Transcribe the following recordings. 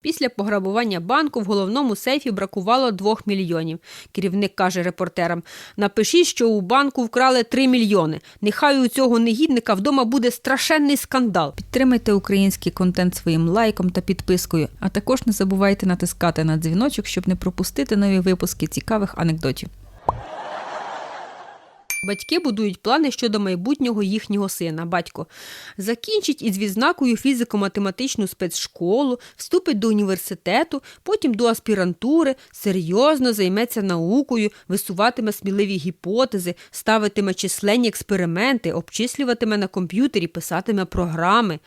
Після пограбування банку в головному сейфі бракувало 2 мільйонів. Керівник каже репортерам: напишіть, що у банку вкрали 3 мільйони. Нехай у цього негідника вдома буде страшенний скандал. Підтримайте український контент своїм лайком та підпискою, а також не забувайте натискати на дзвіночок, щоб не пропустити нові випуски цікавих анекдотів. Батьки будують плани щодо майбутнього їхнього сина. Батько закінчить із відзнакою фізико-математичну спецшколу, вступить до університету, потім до аспірантури, серйозно займеться наукою, висуватиме сміливі гіпотези, ставитиме численні експерименти, обчислюватиме на комп'ютері, писатиме програми.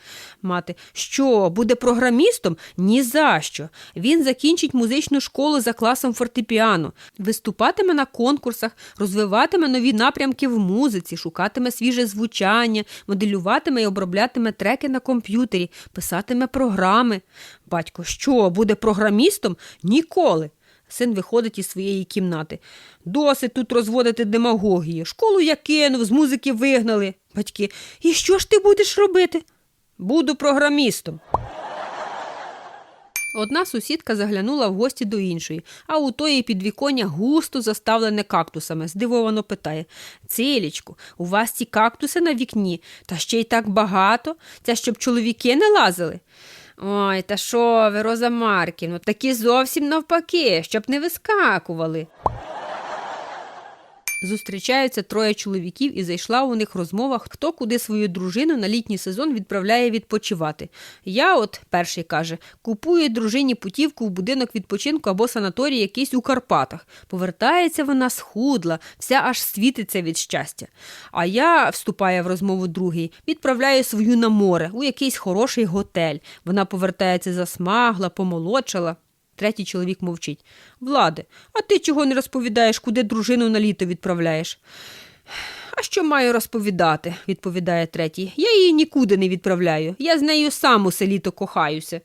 Мати, що, буде програмістом? Ні за що. Він закінчить музичну школу за класом фортепіано, виступатиме на конкурсах, розвиватиме нові напрямки в музиці, шукатиме свіже звучання, моделюватиме і оброблятиме треки на комп'ютері, писатиме програми. Батько, що, буде програмістом? Ніколи. Син виходить із своєї кімнати. Досить тут розводити демагогії. Школу я кинув, з музики вигнали. Батьки, і що ж ти будеш робити? Буду програмістом. Одна сусідка заглянула в гості до іншої, а у тої підвіконня густо заставлене кактусами. Здивовано питає Цілічку, у вас ці кактуси на вікні, та ще й так багато. Це щоб чоловіки не лазили. Ой, та що ви, Роза Марківно, такі зовсім навпаки, щоб не вискакували. Зустрічаються троє чоловіків і зайшла у них розмова, хто куди свою дружину на літній сезон відправляє відпочивати. Я, от, перший каже, купую дружині путівку в будинок відпочинку або санаторій якийсь у Карпатах. Повертається вона схудла, вся аж світиться від щастя. А я, вступає в розмову другий, відправляю свою на море у якийсь хороший готель. Вона повертається засмагла, помолодшала. Третій чоловік мовчить. Владе, а ти чого не розповідаєш, куди дружину на літо відправляєш? А що маю розповідати, відповідає третій. Я її нікуди не відправляю. Я з нею сам усе літо кохаюся.